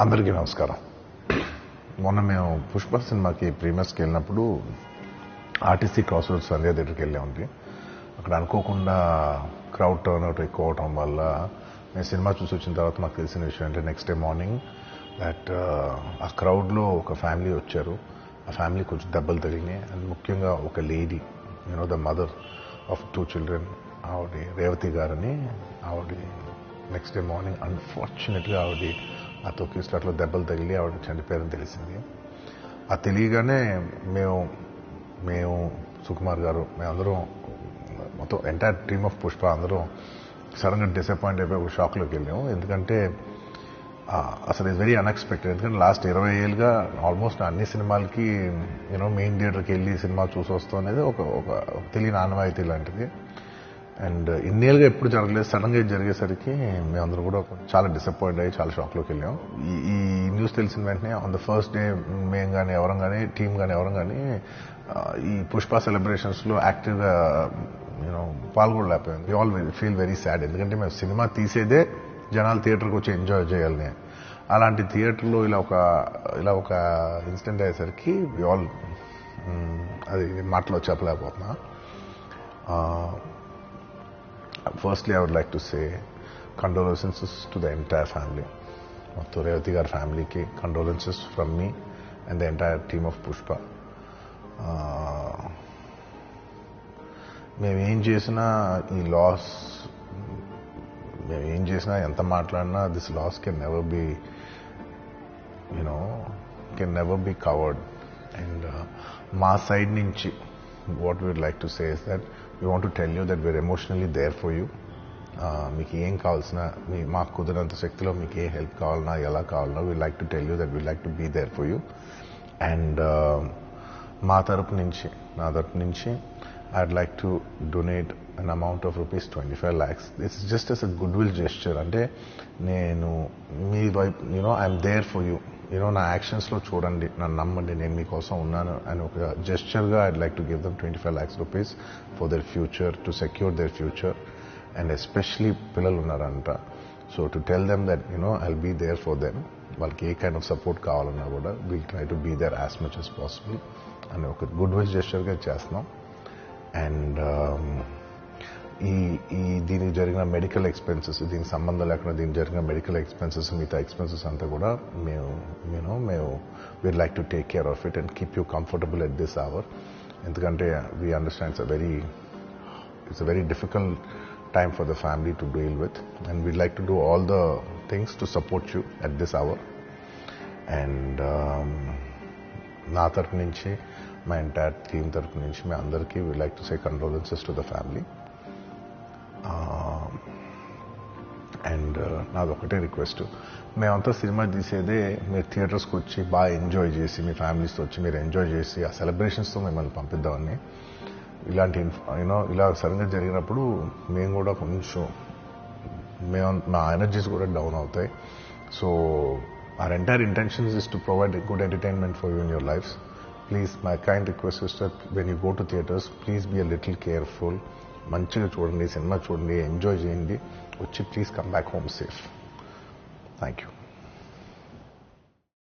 అందరికీ నమస్కారం. మొన్న మేము పుష్ప సినిమాకి ప్రీమియర్స్కి వెళ్ళినప్పుడు ఆర్టీసీ క్రాస్ రోడ్ సంధ్య దగ్గరికి వెళ్ళామండి అక్కడ అనుకోకుండా క్రౌడ్ టర్న్ అవుట్ ఎక్కువ అవటం వల్ల మేము సినిమా చూసి వచ్చిన తర్వాత మాకు తెలిసిన విషయం అంటే నెక్స్ట్ డే మార్నింగ్ దట్ ఆ క్రౌడ్లో ఒక ఫ్యామిలీ వచ్చారు. ఆ ఫ్యామిలీ కొంచెం దెబ్బలు తగిలినాయి. అండ్ ముఖ్యంగా ఒక lady you know the mother of two children ఆవిడ రేవతి గారని ఆవిడ నెక్స్ట్ డే మార్నింగ్ అన్ఫార్చునేట్గా ఆవిడ ఆ తొక్కిస్లాట్లో దెబ్బలు తగిలి ఆవిడ చనిపోయారని తెలిసింది. ఆ తెలియగానే మేము మేము సుకుమార్ గారు మేమందరం మొత్తం ఎంటైర్ టీమ్ ఆఫ్ పుష్ప అందరం సడన్గా డిసప్పాయింట్ అయిపోయి ఒక షాక్లోకి వెళ్ళాము ఎందుకంటే అసలు ఇస్ వెరీ అన్ఎక్స్పెక్టెడ్ ఎందుకంటే లాస్ట్ ఇరవై ఏళ్ళుగా ఆల్మోస్ట్ అన్ని సినిమాలకి యూనో మెయిన్ థియేటర్కి వెళ్ళి సినిమా చూసి వస్తాం అనేది ఒక ఒక ఒక తెలియని ఆనవాయితీ లాంటిది. అండ్ ఇన్నేళ్ళుగా ఎప్పుడు జరగలేదు సడన్గా జరిగేసరికి మేమందరూ కూడా చాలా డిసప్పాయింట్ అయ్యి చాలా షాక్లోకి వెళ్ళాం. ఈ ఈ న్యూస్ తెలిసిన వెంటనే ఆన్ ద ఫస్ట్ డే మేము కానీ ఎవరం కానీ టీం కానీ ఎవరం కానీ ఈ పుష్ప సెలబ్రేషన్స్లో యాక్టివ్గా you know పాల్గొనలేకపోయాం. We all feel very sad ఎందుకంటే మేము సినిమా తీసేదే జనాలు థియేటర్కి వచ్చి ఎంజాయ్ చేయాలని. అలాంటి థియేటర్లో ఇలా ఒక ఇలా ఒక ఇన్సిడెంట్ అయ్యేసరికి వి ఆల్ అది మాటలో చెప్పలేకపోతున్నా. Firstly I would like to say condolences to the entire family మొత్తం రేవతి గారి ఫ్యామిలీకి condolences from me and the entire team of Pushpa మేము ఏం చేసినా ఈ లాస్ మేము ఏం చేసినా ఎంత మాట్లాడినా this loss can never be you know can never be covered and మా సైడ్ నుంచి what we'd like to says that we want to tell you that we are emotionally there for you మీకు ఏం కావాల్సిన మీ మాకు కుదిరినంత శక్తిలో మీకు ఏ help కావాలన్నా ఎలా కావాలన్నా we like to tell you that we like to be there for you and మా తరపు నుంచి నా తరపు నుంచి I'd like to donate an amount of rupees twenty five lakhs this is just as a goodwill gesture అంటే నేను మీ వైపు you know I'm there for you you know నా యాక్షన్స్లో చూడండి నన్ను నమ్మండి నేను మీకోసం ఉన్నాను అని ఒక జెస్చర్గా I'd like to give them twenty five lakhs rupees for their future to secure their future and especially పిల్లలు ఉన్నారంట. So to tell them that you know I'll be there for them వాళ్ళకి ఏ కైండ్ ఆఫ్ సపోర్ట్ కావాలన్నా కూడా will try to be there as much as possible అని ఒక good vice జెస్చర్గా చేస్తున్నాం. And ఈ ఈ దీనికి జరిగిన మెడికల్ ఎక్స్పెన్సెస్ దీనికి సంబంధం లేకుండా దీనికి జరిగిన మెడికల్ ఎక్స్పెన్సెస్ మిగతా ఎక్స్పెన్సెస్ అంతా కూడా మేము యూనో మేము we'd like to take care of it and keep you comfortable at this hour ఎందుకంటే we understands a very it's a very difficult time for the family to deal with and we'd like to do all the things to support you at this hour and నా తరపు నుంచి మా entire team తరపు నుంచి మీ అందరికీ we like to say condolences to the family Um, and uh, నాది ఒకటే రిక్వెస్ట్ మేమంతా సినిమా తీసేదే మీరు థియేటర్స్కి వచ్చి బాగా ఎంజాయ్ చేసి మీ ఫ్యామిలీస్తో వచ్చి మీరు ఎంజాయ్ చేసి ఆ సెలబ్రేషన్స్తో మిమ్మల్ని పంపిద్దామని. ఇలాంటి యూనో ఇలా సడన్గా జరిగినప్పుడు మేము కూడా కొంచెం మేము నా ఎనర్జీస్ కూడా డౌన్ అవుతాయి. So our entire intentions is to provide good entertainment for you in your life please my kind request is that when you go to theatres please be a little careful మంచిగా చూడండి సినిమా చూడండి enjoy చేయండి. వచ్చి please come back home safe thank you